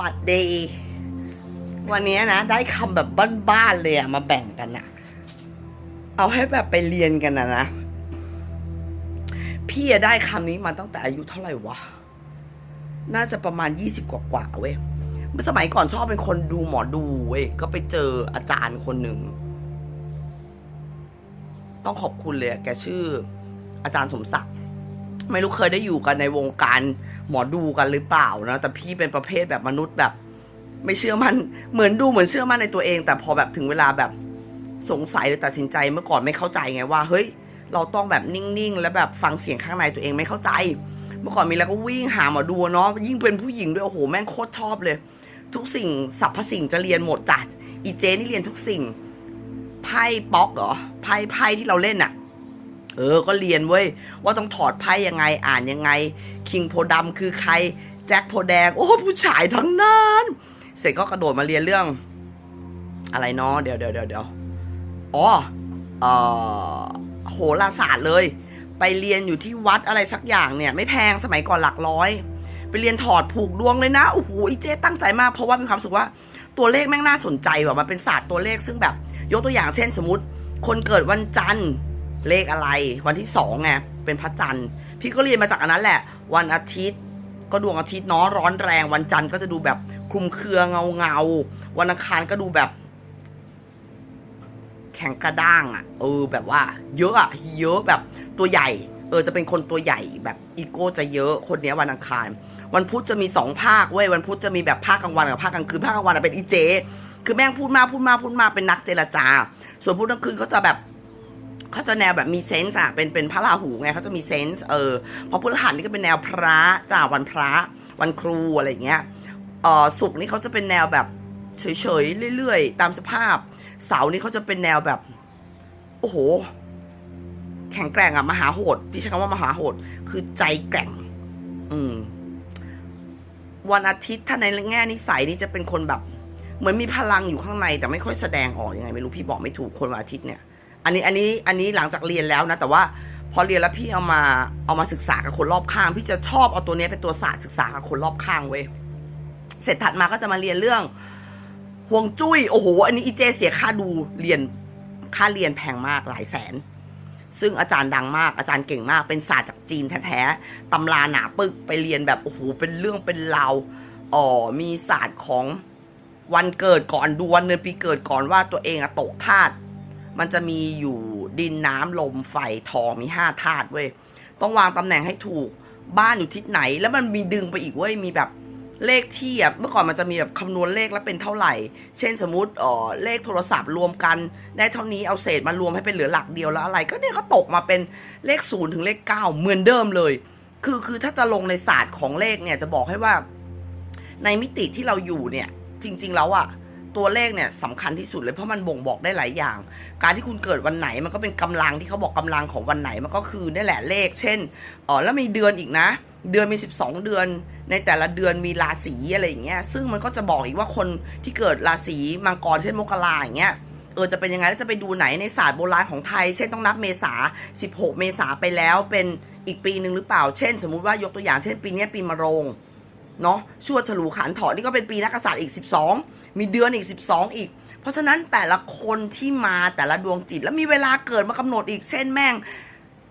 วัสดี วันนี้นะ ได้คำแบบบ้านๆเลยอะมาแบ่งกันอะเอาให้แบบไปเรียนกันนะนะ พี่ได้คำนี้มาตั้งแต่อายุเท่าไหร่วะ น่าจะประมาณยี่สิบกว่าๆเว้ยเมื่อสมัยก่อนชอบเป็นคนดูหมอดูเว้ยก็ไปเจออาจารย์คนหนึ่ง ต้องขอบคุณเลยแกชื่อ อาจารย์สมศักดิ์ไม่รู้เคยได้อยู่กันในวงการ หมอดูกันหรือเปล่านะ แต่พี่เป็นประเภทแบบมนุษย์แบบ ไม่เชื่อมันเหมือนดูเหมือนเชื่อมั่นในตัวเอง แต่พอแบบถึงเวลาแบบสงสัยหรือตัดสินใจเมื่อก่อนไม่เข้าใจไงว่า เฮ้ย เราต้องแบบนิ่งๆ แล้วแบบฟังเสียงข้างในตัวเองไม่เข้าใจ เมื่อก่อนมีแล้วก็วิ่งหาหมอดูเนาะยิ่งเป็นผู้หญิงด้วยโอ้โหแม่งโคตรชอบเลย ทุกสิ่งสรรพสิ่งจะเรียนหมดจัดอีเจนี่เรียนทุกสิ่งไพ่ป๊อกเหรอไพ่ไพ่ที่เราเล่นอะ เออ ก็เรียนเว้ย ว่าต้องถอดไพ่ยังไงอ่านยังไง คิงโพดำคือใคร แจ็คโพแดง โอ้ ผู้ชายทั้งนั้น เสร็จก็กระโดดมาเรียนเรื่อง อะไรเนาะเดี๋ยวเดี๋ยวเดี๋ยวเดี๋ยวอ๋อเออโหราศาสตร์เลย ไปเรียนอยู่ที่วัดอะไรสักอย่างเนี่ย ไม่แพงสมัยก่อนหลักร้อย ไปเรียนถอดผูกดวงเลยนะโอ้โหอีเจ๊ตั้งใจมากเพราะว่ามีความสึกว่าตัวเลขแม่งน่าสนใจว่ะมันเป็นศาสตร์ตัวเลขซึ่งแบบ ยกตัวอย่างเช่นสมมติ คนเกิดวันจันทร์ เลขอะไร วันที่สองไงเป็นพระจันทร์ พี่ก็เรียนมาจากอันนั้นแหละ วันอาทิตย์ก็ดวงอาทิตย์เนาะร้อนแรงวันจันทร์ก็จะดูแบบคลุมเครือเงาเงาวันอังคารก็ดูแบบ แข็งกระด้างอะ่ะ เออแบบว่า เยอะอะ่ะเยอะแบบตัวใหญ่ เออจะเป็นคนตัวใหญ่แบบอีโก้จะเยอะคนเนี้ยวันอังคาร วันพุธจะมีสองภาคเว้ยวันพุธจะมีแบบภาคกลางวันกับภาคกลางคืนภาคกลางวันอะเป็นอีเจ คือแม่งพูดมากพูดมากพูดมากเป็นนักเจรจา ส่วนพุธกลางคืนเขาจะแบบ เขาจะแนวแบบมีเซนส์อะเป็นเป็นพระราหูไงเขาจะมีเซนส์เออพอพฤหัสนี่ก็เป็นแนวพระจ้าวันพระวันครูอะไรอย่างเงี้ยเออศุกนี่เขาจะเป็นแนวแบบเฉยๆเรื่อยๆ ตามสภาพ เสาร์นี่เขาจะเป็นแนวแบบ โอ้โห แข็งแกร่งอะมหาโหดพี่ใช้คำว่ามหาโหด คือใจแกร่ง อืม วันอาทิตย์ถ้าในแง่นิสัยนี่จะเป็นคนแบบ เหมือนมีพลังอยู่ข้างในแต่ไม่ค่อยแสดงออกยังไง ไม่รู้พี่บอกไม่ถูกคนวันอาทิตย์เนี่ย อันนี้อันนี้อันนี้หลังจากเรียนแล้วนะ แต่ว่าพอเรียนแล้วพี่เอามาเอามาศึกษากับคนรอบข้าง พี่จะชอบเอาตัวนี้เป็นตัวศาสตร์ศึกษากับคนรอบข้างเว้ยเสร็จถัดมาก็จะมาเรียนเรื่องห่วงจุ้ยโอ้โห อันนี้อีเจเสียค่าดูเรียนค่าเรียนแพงมากหลายแสน ซึ่งอาจารย์ดังมากอาจารย์เก่งมาก เป็นศาสตร์จากจีนแท้ๆตำราหนาปึกไปเรียนแบบโอ้โหเป็นเรื่องเป็นราวอ๋อมีศาสตร์ของวันเกิดก่อนดูวันเดือนปีเกิดก่อนว่าตัวเองอะตกธาตุ มันจะมีอยู่ดินน้ำลมไฟทองมีห้าธาตุเว้ย ต้องวางตำแหน่งให้ถูก บ้านอยู่ทิศไหน แล้วมันมีดึงไปอีกเว้ย มีแบบเลขที่อะ เมื่อก่อนมันจะมีแบบคำนวณเลขแล้วเป็นเท่าไหร่ เช่นสมมติเอ่อเลขโทรศัพท์รวมกันได้เท่านี้ เอาเศษมารวมให้เป็นเหลือหลักเดียวแล้วอะไร ก็เนี่ยก็ตกมาเป็นเลขศูนย์ถึงเลขเก้าเหมือนเดิมเลย คือคือถ้าจะลงในศาสตร์ของเลขเนี่ยจะบอกให้ว่า ในมิติที่เราอยู่เนี่ย จริง ๆ แล้วอะ ตัวเลขเนี่ยสำคัญที่สุดเลยเพราะมันบ่งบอกได้หลายอย่าง การที่คุณเกิดวันไหนมันก็เป็นกำลังที่เขาบอกกำลังของวันไหนมันก็คือนี่แหละเลข เช่นอ๋อแล้วมีเดือนอีกนะ เดือนมี 12 เดือน ในแต่ละเดือนมีราศีอะไรอย่างเงี้ยซึ่งมันก็จะบอกอีกว่าคนที่เกิดราศีมังกรเช่นมกราอย่างเงี้ยเออจะเป็นยังไงแล้วจะไปดูไหนในศาสตร์โบราณของไทย เช่นต้องนับเมษา 16 เมษาไปแล้วเป็นอีกปีหนึ่งหรือเปล่า เช่น สมมุติว่ายกตัวอย่างเช่น ปีนี้ปีมะโรง เนาะชั่วฉลูขันถอนี่ก็เป็นปีนักษัตริย์อีก 12 มีเดือนอีก 12 อีก เพราะฉะนั้นแต่ละคนที่มาแต่ละดวงจิต แล้วมีเวลาเกิดมากำหนดอีกเช่นแม่ง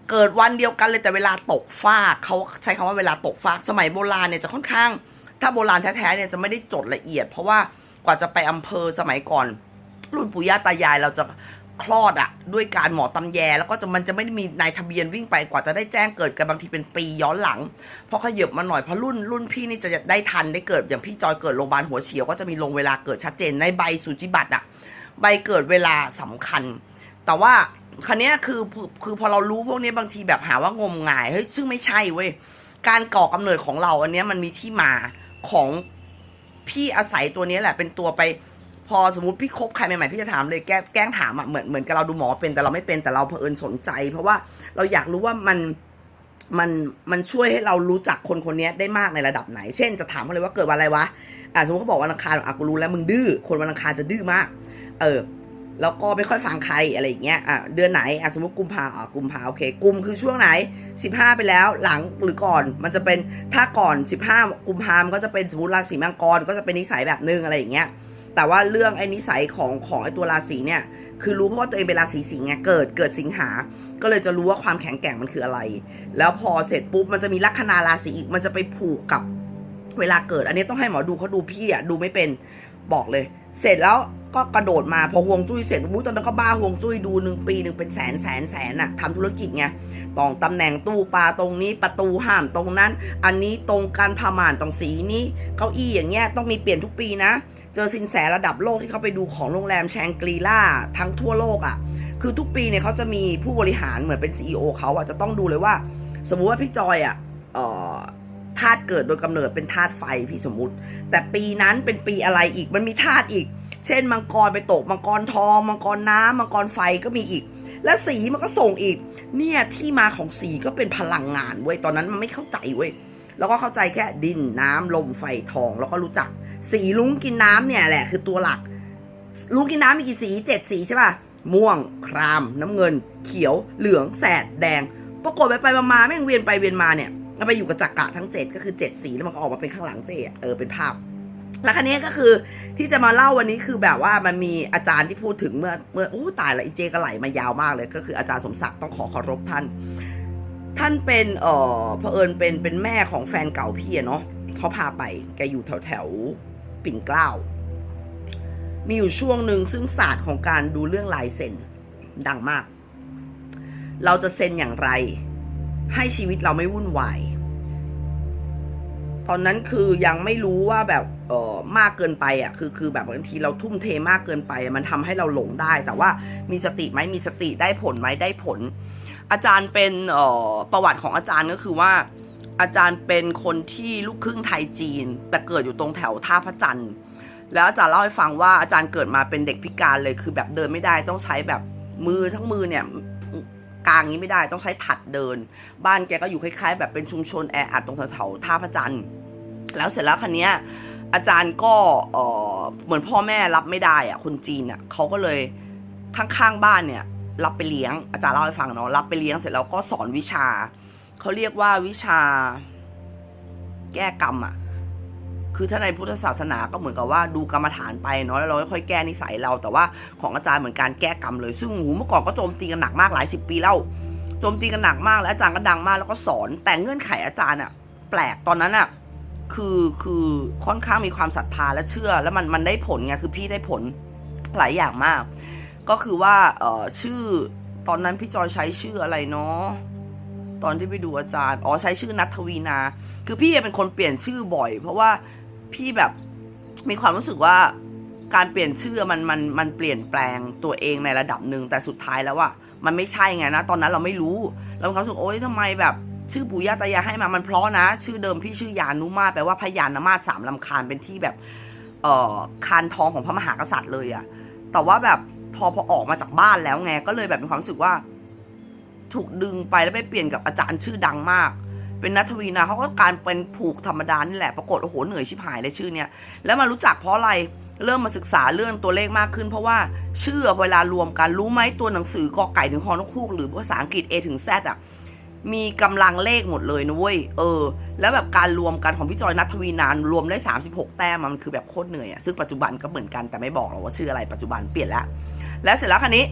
เกิดวันเดียวกันเลยแต่เวลาตกฟากเขาใช้คำว่าเวลาตกฟากสมัยโบราณเนี่ยจะค่อนข้าง ถ้าโบราณแท้ๆเนี่ยจะไม่ได้จดละเอียด เพราะว่ากว่าจะไปอำเภอสมัยก่อนรุ่นปู่ย่าตายายเราจะ คลอดอะด้วยการหมอตำแย แล้วก็จะมันจะไม่ได้มีนายทะเบียนวิ่งไปกว่าจะได้แจ้งเกิดกันบางทีเป็นปีย้อนหลังเพราะขยบมาหน่อยเพราะรุ่นรุ่นพี่นี่จะได้ทันได้เกิดอย่างพี่จอยเกิดโรงพยาบาลหัวเฉียวก็จะมีลงเวลาเกิดชัดเจนในใบสุจิบัตรอะใบเกิดเวลาสำคัญ แต่ว่าคันนี้คือคือพอเรารู้พวกนี้บางทีแบบหาว่างมงายเฮ้ยซึ่งไม่ใช่เว้ยการก่อกำเนิดของเราอันนี้มันมีที่มาของพี่อาศัยตัวนี้แหละเป็นตัวไป พอสมมติพี่คบใครใหม่ๆพี่จะถามเลยแกล้งแกล้งถามอะเหมือนเหมือนกับเราดูหมอเป็นแต่เราไม่เป็นแต่เราเผอิญสนใจ เพราะว่าเราอยากรู้ว่ามันมันมันช่วยให้เรารู้จักคนคนนี้ได้มากในระดับไหน เช่นจะถามเขาเลยว่าเกิดวันอะไรวะอ่าสมมติเขาบอกวันอังคารอะกูรู้แล้วมึงดื้อคนวันอังคารจะดื้อมาก เออแล้วก็ไม่ค่อยฟังใครอะไรอย่างเงี้ย อะ เดือนไหน อะ สมมติกุมภาอะกุมภาโอเค กุมคือช่วงไหน 15 ไปแล้ว หลังหรือก่อน มันจะเป็น ถ้าก่อน 15 กุมภามันก็จะเป็นสมมติราศีมังกร ก็จะเป็นนิสัยแบบนึงอะไรอย่างเงี้ย แต่ว่าเรื่องไอ้นิสัยของของไอ้ตัวราศีเนี่ย คือรู้เพราะว่าตัวเองเป็นราศีสิงห์ไงเกิดเกิดสิงหา ก็เลยจะรู้ว่าความแข็งแกร่งมันคืออะไร แล้วพอเสร็จปุ๊บมันจะมีลัคนาราศีอีกมันจะไปผูกกับเวลาเกิด อันนี้ต้องให้หมอดูเขาดูพี่อะดูไม่เป็นบอกเลย เสร็จแล้วก็กระโดดมาพอห่วงจุ้ยเสร็จมุ้ยตอนนั้นก็บ้าห่วงจุ้ยดูหนึ่งปีหนึ่งเป็นแสนแสนแสนอะทำธุรกิจไงตองตำแหน่งตู้ปลาตรงนี้ประตูห้ามตรงนั้น อันนี้ตรงการพม่านตรงสีนี้เก้าอี้อย่างเงี้ยต้องมีเปลี่ยนทุกปีนะ เจอสินแสระดับโลกที่เขาไปดูของโรงแรมแชงกรีล่าทั้งทั่วโลกอะ่ะ คือทุกปีเนี่ยเขาจะมีผู้บริหารเหมือนเป็น CEO เขาอะ่ะจะต้องดูเลยว่า สมมุติว่าพี่จอยอะ่ะธาตุเกิดโดยกำเนิดเป็นธาตุไฟพี่สมมุติ แต่ปีนั้นเป็นปีอะไรอีกมันมีธาตุอีก เช่น มังกรไปตกมังกรทองมังกรน้ำมังกรไฟก็มีอีก และสีมันก็ส่งอีก เนี่ยที่มาของสีก็เป็นพลังงานเว้ยตอนนั้นมันไม่เข้าใจเว้ยแล้วก็เข้าใจแค่ดินน้ำลมไฟทองแล้วก็รู้จัก สีลุงกินน้ำเนี่ยแหละคือตัวหลัก ลุงกินน้ำมีกี่สีเจ็ดสีใช่ป่ะ ม่วง คราม น้ำเงิน เขียว เหลือง แสด แดง ปรากฏไปไปมาๆแม่งเวียนไปเวียนมาเนี่ยมันไปอยู่กับจักระทั้งเจ็ดก็คือเจ็ดสีแล้วมันก็ออกมาเป็นข้างหลังเจเออเป็นภาพ แล้วคันนี้ก็คือที่จะมาเล่าวันนี้คือแบบว่ามันมีอาจารย์ที่พูดถึงเมื่อเมื่อโอ้ตายละอีเจก็ไหลมายาวมากเลย ก็คืออาจารย์สมศักดิ์ต้องขอเคารพท่าน ท่านเป็นเอ่อเผอิญเป็นเป็นแม่ของแฟนเก่าพี่เนาะเขาพาไปแกอยู่แถวแถว ปิ่นเกล้า มีอยู่ช่วงหนึ่งซึ่งศาสตร์ของการดูเรื่องลายเซ็นดังมาก เราจะเซ็นอย่างไร ให้ชีวิตเราไม่วุ่นวาย ตอนนั้นคือยังไม่รู้ว่าแบบเออมากเกินไปอะคือคือแบบบางทีเราทุ่มเทมากเกินไป มันทำให้เราหลงได้ แต่ว่ามีสติไหมมีสติได้ผลไหมได้ผล อาจารย์เป็นเออประวัติของอาจารย์ก็คือว่า อาจารย์เป็นคนที่ลูกครึ่งไทยจีน แต่เกิดอยู่ตรงแถวท่าพระจันทร์แล้วอาจารย์เล่าให้ฟังว่าอาจารย์เกิดมาเป็นเด็กพิการเลยคือแบบเดินไม่ได้ต้องใช้แบบมือทั้งมือเนี่ยกลางนี้ไม่ได้ต้องใช้ถัดเดิน บ้านแกก็อยู่คล้ายๆ แบบเป็นชุมชนแออัดตรงแถวๆท่าพระจันทร์แล้วเสร็จแล้วคันนี้ยอาจารย์ก็เออเหมือนพ่อแม่รับไม่ได้อะคนจีนอะเขาก็เลยข้างๆบ้านเนี่ย รับไปเลี้ยงอาจารย์เล่าให้ฟังเนาะรับไปเลี้ยงเสร็จแล้วก็สอนวิชา เขาเรียกว่าวิชาแก้กรรมอะคือถ้าในพุทธศาสนาก็เหมือนกับว่าดูกรรมฐานไปเนาะแล้วเราค่อยแก้นิสัยเรา แต่ว่าของอาจารย์เหมือนการแก้กรรมเลย ซึ่งหูเมื่อก่อนก็โจมตีกันหนักมากหลายสิบปีแล้วโจมตีกันหนักมากแล้วอาจารย์ก็ดังมากแล้วก็สอน แต่เงื่อนไขอาจารย์อะแปลกตอนนั้นอะคือคือค่อนข้างมีความศรัทธาและเชื่อ แล้วมันมันได้ผลไงคือพี่ได้ผลหลายอย่างมาก ก็คือว่าเออชื่อตอนนั้นพี่จอยใช้ชื่ออะไรเนาะ ตอนที่ไปดูอาจารย์ อ๋อใช้ชื่อนัทวีนา คือพี่เป็นคนเปลี่ยนชื่อบ่อย เพราะว่าพี่แบบมีความรู้สึกว่าการเปลี่ยนชื่อมันมันมันเปลี่ยนแปลงตัวเองในระดับหนึ่งแต่สุดท้ายแล้วอะมันไม่ใช่ไงนะ ตอนนั้นเราไม่รู้เรามีความรู้สึกโอ๊ยทำไมแบบชื่อปู่ย่าตายายให้มามันเพราะนะ ชื่อเดิมพี่ชื่อยานุมาตแปลว่าพญานามาตสามลำคาญเป็นที่แบบเอ่อคานทองของพระมหากษัตริย์เลยอะแต่ว่าแบบพอพอออกมาจากบ้านแล้วไงก็เลยแบบมีความรู้สึกว่า ถูกดึงไปแล้วไปเปลี่ยนกับอาจารย์ชื่อดังมาก เป็นนัทวีนาเขาก็การเป็นผูกธรรมดานี่แหละปรากฏโอ้โหเหนื่อยชิบหายเลยชื่อเนี้ยแล้วมารู้จักเพราะอะไรเริ่มมาศึกษาเรื่องตัวเลขมากขึ้น เพราะว่าชื่อเวลารวมกันรู้ไหมตัวหนังสือกอไก่ถึงฮอนกคูกหรือภาษาอังกฤษ A ถึง Z อะมีกำลังเลขหมดเลยนะเว้ยเออ แล้วแบบการรวมกันของพี่จอยนัทวีนานรวมได้ 36 แต้มมันคือแบบโคตรเหนื่อยอะซึ่งปัจจุบันก็เหมือนกันแต่ไม่บอกหรอกว่าชื่ออะไรปัจจุบันเปลี่ยนแล้ว แล้วเสร็จแล้วคันนี้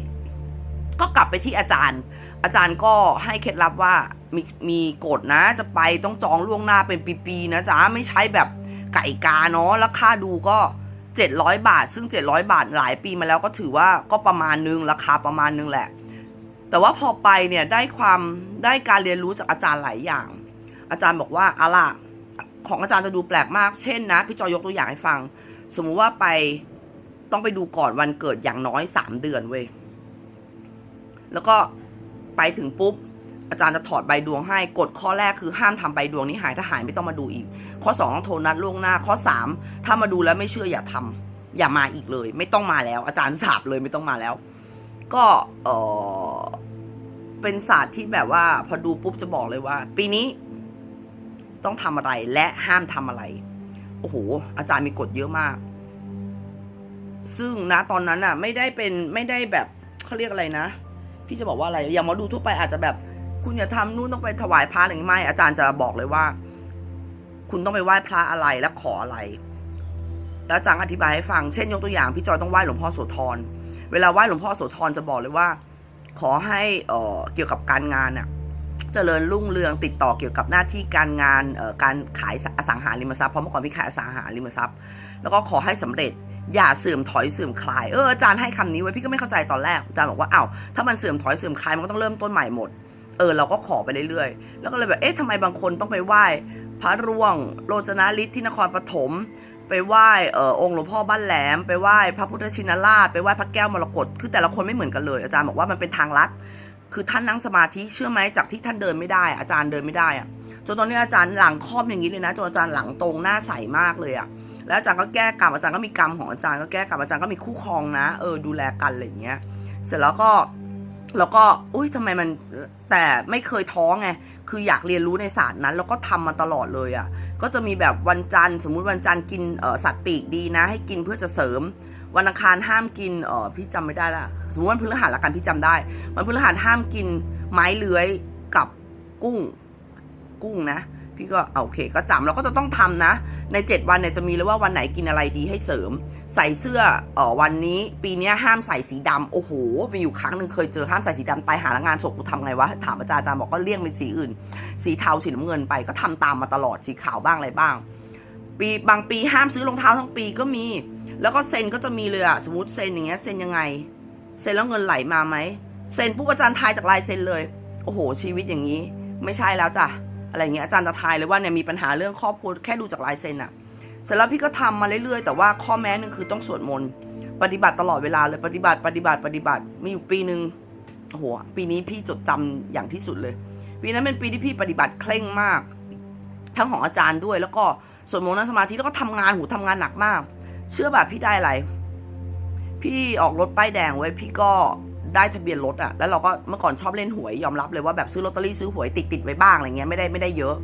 ก็กลับไปที่อาจารย์ อาจารย์ก็ให้เคล็ดลับว่ามีมีกฎนะ จะไปต้องจองล่วงหน้าเป็นปีๆนะจ๊ะไม่ใช่แบบไก่กาเนาะแล้วค่าดูก็ 700 บาท ซึ่ง 700 บาทหลายปีมาแล้วก็ถือว่าก็ประมาณนึงราคาประมาณนึงแหละ แต่ว่าพอไปเนี่ยได้ความได้การเรียนรู้จากอาจารย์หลายอย่าง อาจารย์บอกว่าอะล่ะของอาจารย์จะดูแปลกมาก เช่นนะ พี่จอยยกตัวอย่างให้ฟัง สมมุติว่าไปต้องไปดูก่อนวันเกิดอย่างน้อย 3 เดือนเว้ยแล้วก็ ไปถึงปุ๊บ อาจารย์จะถอดใบดวงให้กฎข้อแรกคือห้ามทำใบดวงนี้หายถ้าหายไม่ต้องมาดูอีก ข้อ2ต้องโทรนัดล่วงหน้า ข้อ 3 ถ้ามาดูแล้วไม่เชื่ออย่าทำอย่ามาอีกเลย ไม่ต้องมาแล้ว อาจารย์สาบเลยไม่ต้องมาแล้ว ก็เออเป็นศาสตร์ที่แบบว่า พอดูปุ๊บจะบอกเลยว่า ปีนี้ต้องทำอะไรและห้ามทำอะไร โอ้โห อาจารย์มีกฎเยอะมาก ซึ่งนะตอนนั้นอะไม่ได้เป็นไม่ได้แบบเขาเรียกอะไรนะ พี่จะบอกว่าอะไรอย่างหมอดูทั่วไปอาจจะแบบ คุณอย่าทำนู่นต้องไปถวายพระอะไรอย่างงี้ไม่อาจารย์จะบอกเลยว่า คุณต้องไปไหว้พระอะไรและขออะไร แล้วอาจารย์อธิบายให้ฟังเช่นยกตัวอย่างพี่จอยต้องไหว้หลวงพ่อโสธรเวลาไหว้หลวงพ่อโสธรจะบอกเลยว่า ขอให้เอ่อเกี่ยวกับการงานน่ะเจริญรุ่งเรืองติดต่อเกี่ยวกับหน้าที่การงานการขายอสังหาริมทรัพย์เพราะเมื่อก่อนพี่ขายอสังหาริมทรัพย์ แล้วก็ขอให้สำเร็จ อย่าเสื่อมถอยเสื่อมคลาย เอออาจารย์ให้คำนี้ไว้พี่ก็ไม่เข้าใจตอนแรกอาจารย์บอกว่าอ้าวถ้ามันเสื่อมถอยเสื่อมคลายมันก็ต้องเริ่มต้นใหม่หมด เออเราก็ขอไปเรื่อยๆ แล้วก็เลยแบบเอ๊ะทำไมบางคนต้องไปไหว้ พระร่วง โรจนาฤทธิ์ที่นครปฐมไปไหว้เอ่อองค์หลวงพ่อบ้านแหลม ไปไหว้พระพุทธชินราช ไปไหว้พระแก้วมรกตคือแต่ละคนไม่เหมือนกันเลย อาจารย์บอกว่ามันเป็นทางลัดคือท่านนั่งสมาธิเชื่อไหมจากที่ท่านเดินไม่ได้ อาจารย์เดินไม่ได้อะจนตอนนี้อาจารย์หลังคอบอย่างนี้เลยนะจนอาจารย์หลังตรงหน้าใสมากเลยอะ แล้วอาจารย์ก็แก้กรรมอาจารย์ก็มีกรรมของอาจารย์ก็แก้กรรมอาจารย์ก็มีคู่ครองนะเออดูแลกันอะไรอย่างเงี้ย เสร็จแล้วก็แล้วก็อุ้ยทำไมมันแต่ไม่เคยท้องไงคืออยากเรียนรู้ในศาสตร์นั้น แล้วก็ทำมาตลอดเลยอะ่ะก็จะมีแบบวันจันทร์สมมุติวันจันทร์กินสัตว์ปีกดีนะ ให้กินเพื่อจะเสริม วันอังคารห้ามกินเออพี่จำไม่ได้ละสมมติวันพฤหัสละกันพี่จำได้ วันพฤหัสห้ามกินไม้เลื้อยกับกุ้ง กุ้งนะ พี่ก็โอเคก็จำเราก็จะต้องทำนะ ใน 7 วันเนี่ยจะมีเลยว่าวันไหนกินอะไรดีให้เสริม ใส่เสื้อเออวันนี้ปีนี้ห้ามใส่สีดำโอ้โหมีอยู่ครั้งหนึ่งเคยเจอห้ามใส่สีดำตายหาละงานศพกูทำไงวะถามอาจารย์อาจารย์บอกก็เลี่ยงเป็นสีอื่น สีเทาสีน้ำเงินไปก็ทำตามมาตลอดสีขาวบ้างอะไรบ้าง ปีบางปีห้ามซื้อรองเท้าทั้งปีก็มี แล้วก็เซ็นก็จะมีเลยอะสมมติเซ็นอย่างเงี้ยเซ็นยังไง เซ็นแล้วเงินไหลมาไหมเซ็นปุ๊บอาจารย์ทายจากลายเซ็นเลย โอ้โห ชีวิตอย่างนี้ ไม่ใช่แล้วจ้ะ อะไรเงี้ยอาจารย์จะทายเลยว่าเนี่ยมีปัญหาเรื่องครอบครัวแค่ดูจากลายเซ็นอะเสร็จแล้วพี่ก็ทำมาเรื่อยๆ แต่ว่าข้อแม้หนึ่งคือต้องสวดมนต์ปฏิบัติตลอดเวลาเลยปฏิบัติปฏิบัติปฏิบัติมีอยู่ปีหนึ่งโอ้โหปีนี้พี่จดจำอย่างที่สุดเลย ปีนั้นเป็นปีที่พี่ปฏิบัติเคร่งมาก ทั้งของอาจารย์ด้วย แล้วก็สวดมนต์นั่งสมาธิแล้วก็ทำงานหูทำงานหนักมาก เชื่อแบบพี่ได้อะไรพี่ออกรถป้ายแดงไว้พี่ก็ ได้ทะเบียนรถอะแล้วเราก็เมื่อก่อนชอบเล่นหวยยอมรับเลยว่าแบบซื้อลอตเตอรี่ซื้อหวยติดติดไว้บ้างอะไรเงี้ยไม่ได้ไม่ได้เยอะ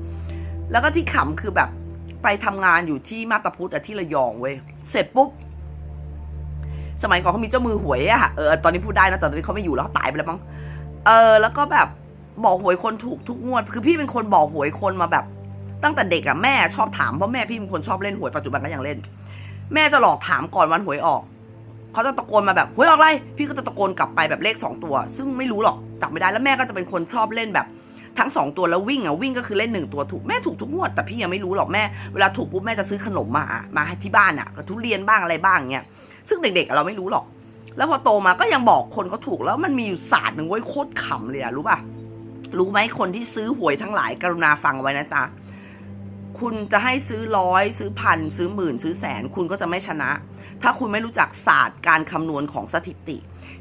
แล้วก็ที่ขำคือแบบไปทำงานอยู่ที่มาตาพุทธอะที่ระยองเว้ยเสร็จปุ๊บสมัยก่อนเขามีเจ้ามือหวยอะเออตอนนี้พูดได้นะตอนนี้เขาไม่อยู่แล้วเขาตายไปแล้วมั้งเออ แล้วก็แบบบอกหวยคนถูกทุกงวด คือพี่เป็นคนบอกหวยคนมาแบบ ตั้งแต่เด็กอะแม่ชอบถามเพราะแม่พี่เป็นคนชอบเล่นหวยปัจจุบันก็ยังเล่น แม่จะหลอกถามก่อนวันหวยออก เขาจะตะโกนมาแบบหวยออกอะไร พี่ก็จะตะโกนกลับไปแบบเลขสองตัว ซึ่งไม่รู้หรอกจับไม่ได้แล้วแม่ก็จะเป็นคนชอบเล่นแบบทั้งสองตัวแล้ววิ่งอะวิ่งก็คือเล่นหนึ่งตัวถูกแม่ถูกทุกงวดแต่พี่ยังไม่รู้หรอกแม่เวลาถูกปุ๊บแม่จะซื้อขนมมามาให้ที่บ้านอะกับทุเรียนบ้างอะไรบ้างเงี้ยซึ่งเด็กๆเราไม่รู้หรอก แล้วพอโตมาก็ยังบอกคนเขาถูกแล้วมันมีอยู่ศาสตร์หนึ่งเว้โคตรขำเลยอะรู้ป่ะรู้ไหมคนที่ซื้อหวยทั้งหลายกรุณาฟังไว้นะจ๊ะคุณจะให้ซื้อร้อยซื้อพันซื้อหมื่นซื้อแสน คุณก็จะไม่ชนะ ถ้าคุณไม่รู้จักศาสตร์การคำนวณของสถิติ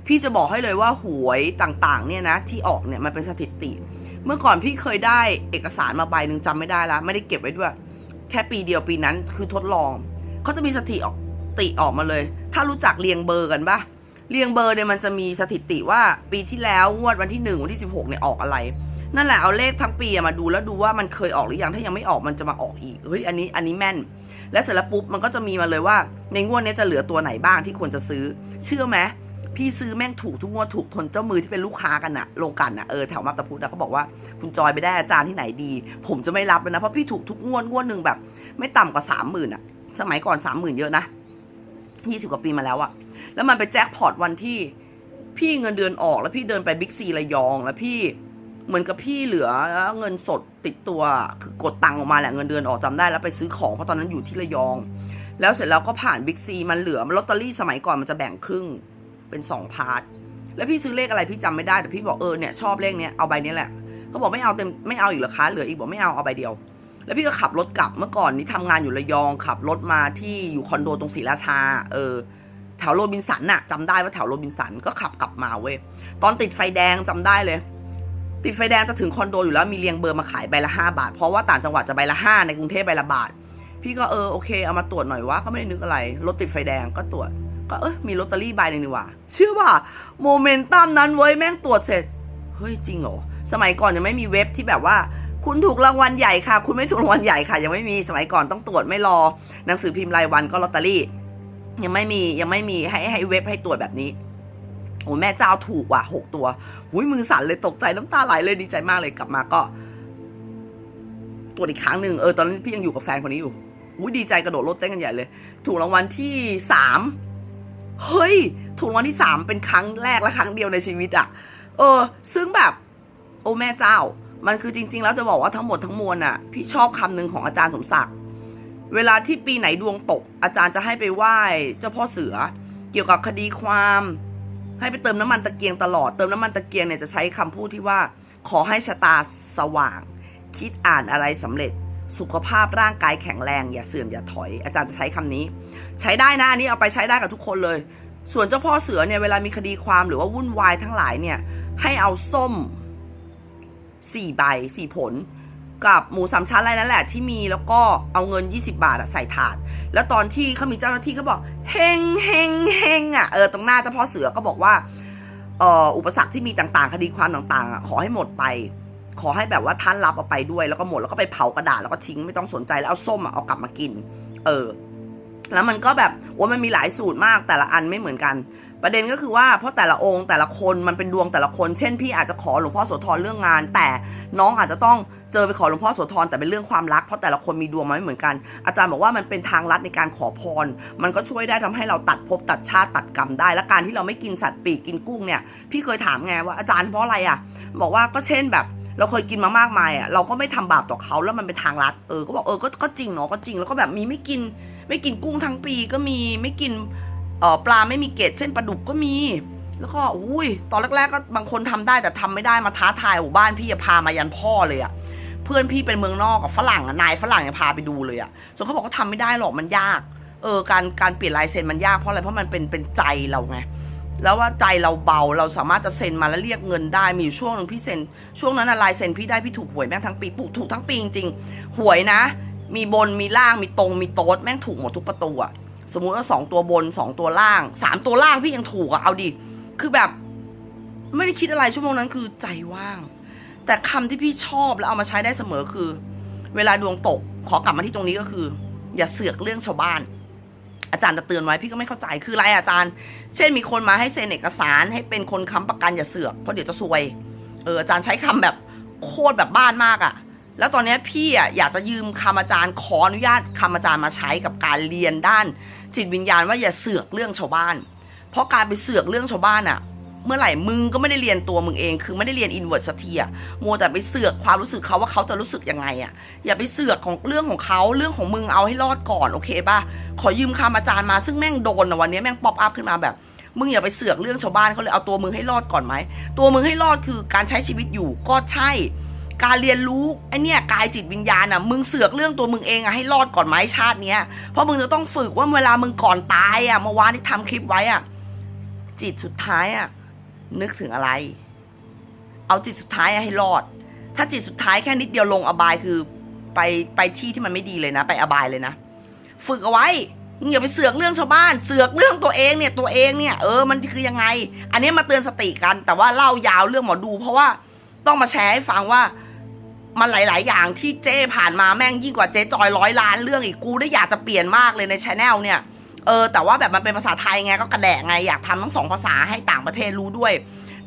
พี่จะบอกให้เลยว่าหวยต่างๆ เนี่ยนะที่ออกเนี่ยมันเป็นสถิติ เมื่อก่อนพี่เคยได้เอกสารมาใบหนึ่งจำไม่ได้ละไม่ได้เก็บไว้ด้วย แค่ปีเดียวปีนั้นคือทดลองเขาจะมีสถิติออกติออกมาเลย ถ้ารู้จักเรียงเบอร์กันปะเรียงเบอร์เนี่ยมันจะมีสถิติว่าปีที่แล้วงวดวันที่หนึ่งวันที่สิบหกเนี่ยออกอะไร นั่นแหละเอาเลขทั้งปีมาดูแล้วดูว่ามันเคยออกหรือยังถ้ายังไม่ออกมันจะมาออกอีกเฮ้ยอันนี้อันนี้แม่น แล้วเสร็จแล้วปุ๊บมันก็จะมีมาเลยว่า ในงวดนี้จะเหลือตัวไหนบ้างที่ควรจะซื้อ เชื่อไหมพี่ซื้อแม่งถูกทุกงวดถูกทนเจ้ามือที่เป็นลูกค้ากันอะลงกันอะเออแถวมาบตาพุธนะเขาบอกว่าคุณจอยไปได้อาจารย์ที่ไหนดี ผมจะไม่รับเลยนะเพราะพี่ถูกทุกงวดงวดหนึ่งแบบ ไม่ต่ำกว่าสามหมื่นอะสมัยก่อนสามหมื่นเยอะนะยี่สิบกว่าปีมาแล้วอะแล้วมันไปแจ็คพอตวันที่ พี่เงินเดือนออกแล้วพี่เดินไปบิ๊กซีระยองแล้วพี่ เหมือนกับพี่เหลือเงินสดติดตัวคือกดตังค์ออกมาแหละเงินเดือนออกจำได้แล้วไปซื้อของเพราะตอนนั้นอยู่ที่ระยอง แล้วเสร็จแล้วก็ผ่านบิ๊กซีมันเหลือลอตเตอรี่สมัยก่อนมันจะแบ่งครึ่งเป็นสองพาร์ทแล้วพี่ซื้อเลขอะไรพี่จำไม่ได้แต่พี่บอกเออเนี่ยชอบเลขเนี้ยเอาใบนี้แหละเขาบอกไม่เอาเต็มไม่เอาอีกเหรอคะเหลืออีกบอกไม่เอาเอาใบเดียว แล้วพี่ก็ขับรถกลับเมื่อก่อนนี้ทำงานอยู่ระยองขับรถมาที่อยู่คอนโดตรงศรีราชา เออแถวโรบินสันน่ะจำได้ว่าแถวโรบินสันก็ขับกลับมาเว้ยตอนติดไฟแดงจำได้เลย ติดไฟแดงจะถึงคอนโดอยู่แล้วมีเรียงเบอร์มาขายใบละห้าบาท เพราะว่าต่างจังหวัดจะใบละห้าในกรุงเทพใบละบาท พี่ก็เออโอเคเอามาตรวจหน่อยว่าก็ไม่ได้นึกอะไรรถติดไฟแดงก็ตรวจ ก็เออมีลอตเตอรี่ใบหนึ่งนี่ว่าเชื่อป่ะโมเมนตัมนั้นเว้ยแม่งตรวจเสร็จเฮ้ยจริงเหรอสมัยก่อนยังไม่มีเว็บที่แบบว่า คุณถูกรางวัลใหญ่ค่ะ คุณไม่ถูกรางวัลใหญ่ค่ะ ยังไม่มีสมัยก่อนต้องตรวจไม่รอ หนังสือพิมพ์รายวันก็ลอตเตอรี่ ยังไม่มียังไม่มีให้ให้เว็บให้ตรวจแบบนี้ โอ้แม่เจ้าถูกว่ะหกตัวหุยมือสั่นเลยตกใจน้ำตาไหลเลยดีใจมากเลยกลับมาก็ตรวจอีกครั้งหนึ่งเออตอนนั้นพี่ยังอยู่กับแฟนคนนี้อยู่อุ้ยดีใจกระโดดรถเต้นกันใหญ่เลย ถูกรางวัลที่สามเฮ้ย ถูกรางวัลที่สามเป็นครั้งแรกและครั้งเดียวในชีวิตอะเออ ซึ่งแบบ โอ้แม่เจ้า มันคือจริง ๆ แล้วจะบอกว่าทั้งหมดทั้งมวลอะพี่ชอบคำหนึ่งของอาจารย์สมศักดิ์เวลาที่ปีไหนดวงตก อาจารย์จะให้ไปไหว้เจ้าพ่อเสือ เกี่ยวกับคดีความ ให้ไปเติมน้ำมันตะเกียงตลอด เติมน้ำมันตะเกียงเนี่ยจะใช้คำพูดที่ว่า ขอให้ชะตาสว่าง คิดอ่านอะไรสำเร็จ สุขภาพร่างกายแข็งแรง อย่าเสื่อมอย่าถอย อาจารย์จะใช้คำนี้ ใช้ได้นะอันนี้เอาไปใช้ได้กับทุกคนเลย ส่วนเจ้าพ่อเสือเนี่ยเวลามีคดีความหรือว่าวุ่นวายทั้งหลายเนี่ยให้เอาส้มสี่ใบสี่ผล กับหมูสามชั้นอะไรนั่นแหละที่มีแล้วก็เอาเงิน 20 บาทอะใส่ถาด แล้วตอนที่เขามีเจ้าหน้าที่ก็บอกเฮงเฮงเฮงอะเออตรงหน้าเจ้าพ่อเสือก็บอกว่าเอ่ออุปสรรคที่มีต่างๆ คดีความต่างๆอะขอให้หมดไป ขอให้แบบว่าท่านรับเอาไปด้วยแล้วก็หมดแล้วก็ไปเผากระดาษแล้วก็ทิ้งไม่ต้องสนใจแล้วเอาส้มอะเอากลับมากิน เออ แล้วมันก็แบบว่ามันมีหลายสูตรมากแต่ละอันไม่เหมือนกันประเด็นก็คือว่าเพราะแต่ละองค์แต่ละคนมันเป็นดวงแต่ละคน เช่นพี่อาจจะขอหลวงพ่อโสธรเรื่องงาน แต่น้องอาจจะต้อง เจอไปขอหลวงพ่อโสธรแต่เป็นเรื่องความรักเพราะแต่ละคนมีดวงมาไม่เหมือนกัน อาจารย์บอกว่ามันเป็นทางลัดในการขอพร มันก็ช่วยได้ทำให้เราตัดภพตัดชาติตัดกรรมได้ และการที่เราไม่กินสัตว์ปีกกินกุ้งเนี่ยพี่เคยถามไงว่าอาจารย์เพราะอะไรอะ บอกว่าก็เช่นแบบเราเคยกินมามากมายอะเราก็ไม่ทำบาปต่อเขาแล้วมันเป็นทางลัดเออก็บอกเออก็จริงเนาะก็จริงแล้วก็แบบมีไม่กิน ไม่กินกุ้งทั้งปีก็มีไม่กินเออปลาไม่มีเกล็ดเช่นปลาดุกก็มี แล้วก็อุ้ยตอนแรกๆก็บางคนทำได้แต่ทำไม่ได้มาท้าทายโอ้บ้านพี่อะพามายันพ่อเลยอะ พื่อนพี่เป็นเมืองนอกกับฝรั่งอะนายฝรั่งเนี่ยพาไปดูเลยอะจนเขาบอกว่าทำไม่ได้หรอกมันยาก เออการการเปลี่ยนลายเซ็นมันยากเพราะอะไรเพราะมันเป็นเป็นใจเราไงแล้วว่าใจเราเบาเราสามารถจะเซ็นมาแล้วเรียกเงินได้มีอยู่ช่วงหนึ่งพี่เซ็นช่วงนั้นอะลายเซ็นพี่ได้พี่ถูกหวยแม่งทั้งปีปลูกถูกทั้งปีจริงๆหวยนะ มีบนมีล่างมีตรงมีโต๊ดแม่งถูกหมดทุกประตูอะสมมุติว่าสองตัวบนสองตัวล่างสามตัวล่างพี่ยังถูกอะเอาดิคือแบบ ไม่ได้คิดอะไรชั่วโมงนั้นคือใจว่าง แต่คำที่พี่ชอบแล้วเอามาใช้ได้เสมอคือ เวลาดวงตก ขอกลับมาที่ตรงนี้ก็คือ อย่าเสือกเรื่องชาวบ้าน อาจารย์จะเตือนไว้พี่ก็ไม่เข้าใจคืออะไรอาจารย์ เช่นมีคนมาให้เซ็นเอกสาร ให้เป็นคนค้ำประกันอย่าเสือกเพราะเดี๋ยวจะซวย เอออาจารย์ใช้คำแบบโคตรแบบบ้านมากอะแล้วตอนนี้พี่อะอยากจะยืมคำอาจารย์ขออนุญาตคำอาจารย์มาใช้กับการเรียนด้าน จิตวิญญาณว่าอย่าเสือกเรื่องชาวบ้าน เพราะการไปเสือกเรื่องชาวบ้านอะ เมื่อไหร่มึงก็ไม่ได้เรียนตัวมึงเอง คือไม่ได้เรียนอินเวอร์สสักทีอะมัวแต่ไปเสือกความรู้สึกเขาว่าเขาจะรู้สึกยังไงอะอย่าไปเสือกของเรื่องของเขาเรื่องของมึงเอาให้รอดก่อนโอเคป่ะขอยืมคำอาจารย์มาซึ่งแม่งโดนนะวันนี้แม่งป๊อปอัพขึ้นมาแบบมึงอย่าไปเสือกเรื่องชาวบ้านเขาเลยเอาตัวมึงให้รอดก่อนไหมตัวมึงให้รอดคือการใช้ชีวิตอยู่ก็ใช่ การเรียนรู้ไอเนี่ยกายจิตวิญญาณอะมึงเสือกเรื่องตัวมึงเองอะให้รอดก่อนไหมชาติเนี้ยเพราะมึงจะต้องฝึกว่าเวลามึงก่อนตายอะเมื่อวานที่ทำคลิปไว้อะจิตสุดท้ายอะ นึกถึงอะไร เอาจิตสุดท้ายให้รอด ถ้าจิตสุดท้ายแค่นิดเดียวลงอบายคือ ไปไปที่ที่มันไม่ดีเลยนะ ไปอบายเลยนะ ฝึกเอาไว้อย่าไปเสือกเรื่องชาวบ้าน เสือกเรื่องตัวเองเนี่ยตัวเองเนี่ยเออมันคือยังไง อันนี้มาเตือนสติกัน แต่ว่าเล่ายาวเรื่องหมอดู เพราะว่าต้องมาแชร์ให้ฟังว่ามันหลาย ๆ อย่างที่เจ้ผ่านมาแม่งยิ่งกว่าเจ๊จอยร้อยล้านเรื่องอีกกูได้อยากจะเปลี่ยนมากเลยในชแนลเนี่ย เออแต่ว่าแบบมันเป็นภาษาไทยไงก็กระแดะไงอยากทำทั้งสองภาษาให้ต่างประเทศรู้ด้วย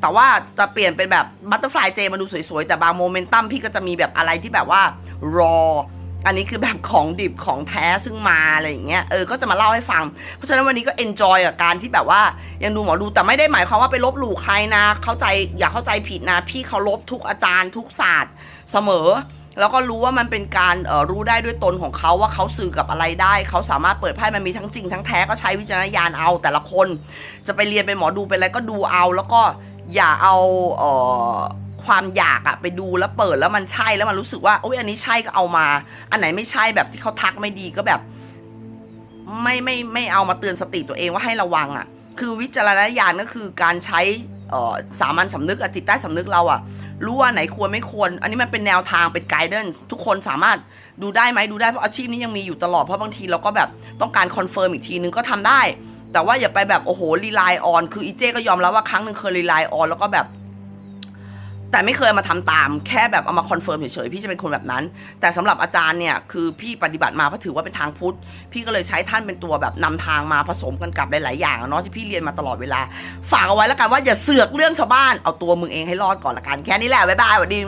แต่ว่าจะเปลี่ยนเป็นแบบบัตเตอร์ฟลายเจมาดูสวยๆ แต่บางโมเมนตัมพี่ก็จะมีแบบอะไรที่แบบว่ารออันนี้คือแบบของดิบของแท้ซึ่งมาอะไรอย่างเงี้ยเออก็จะมาเล่าให้ฟัง เพราะฉะนั้นวันนี้ก็เอนจอยกับการที่แบบว่ายังดูหมอดูแต่ไม่ได้หมายความว่าไปลบหลู่ใครนะ เข้าใจอย่าเข้าใจผิดนะ พี่เคารพทุกอาจารย์ทุกศาสตร์เสมอ แล้วก็รู้ว่ามันเป็นการรู้ได้ด้วยตนของเขาว่าเขาสื่อกับอะไรได้ เขาสามารถเปิดไพ่มันมีทั้งจริงทั้งแท้ก็ใช้วิจารณญาณเอา แต่ละคนจะไปเรียนเป็นหมอดูเป็นอะไรก็ดูเอา แล้วก็อย่าเอาเออความอยากอะไปดูแล้วเปิดแล้วมันใช่แล้วมันรู้สึกว่าโอ้ยอันนี้ใช่ก็เอามา อันไหนไม่ใช่แบบที่เขาทักไม่ดีก็แบบ ไม่ไม่ไม่เอามาเตือนสติตัวเองว่าให้ระวังอะคือวิจารณญาณก็คือการใช้สามัญสำนึกอะจิตใต้สำนึกเราอะ รู้ว่าไหนควรไม่ควร อันนี้มันเป็นแนวทางเป็นไกด์เดนทุกคนสามารถดูได้ไหมดูได้เพราะอาชีพนี้ยังมีอยู่ตลอดเพราะบางทีเราก็แบบต้องการคอนเฟิร์มอีกทีนึงก็ทำได้ แต่ว่าอย่าไปแบบโอ้โหรีไลออนคืออีเจ้ก็ยอมรับว่าครั้งหนึ่งเคยรีไลออนแล้วก็แบบ แต่ไม่เคยมาทำตาม แค่แบบเอามาคอนเฟิร์มเฉยๆพี่จะเป็นคนแบบนั้น แต่สำหรับอาจารย์เนี่ยคือพี่ปฏิบัติมาเพราะถือว่าเป็นทางพุทธ พี่ก็เลยใช้ท่านเป็นตัวแบบนำทางมาผสมกันกับหลายๆอย่างเนาะที่พี่เรียนมาตลอดเวลา ฝากเอาไว้แล้วกันว่าอย่าเสือกเรื่องชาวบ้านเอาตัวมึงเองให้รอดก่อนละกันแค่นี้แหละบ๊ายบายสวัสดี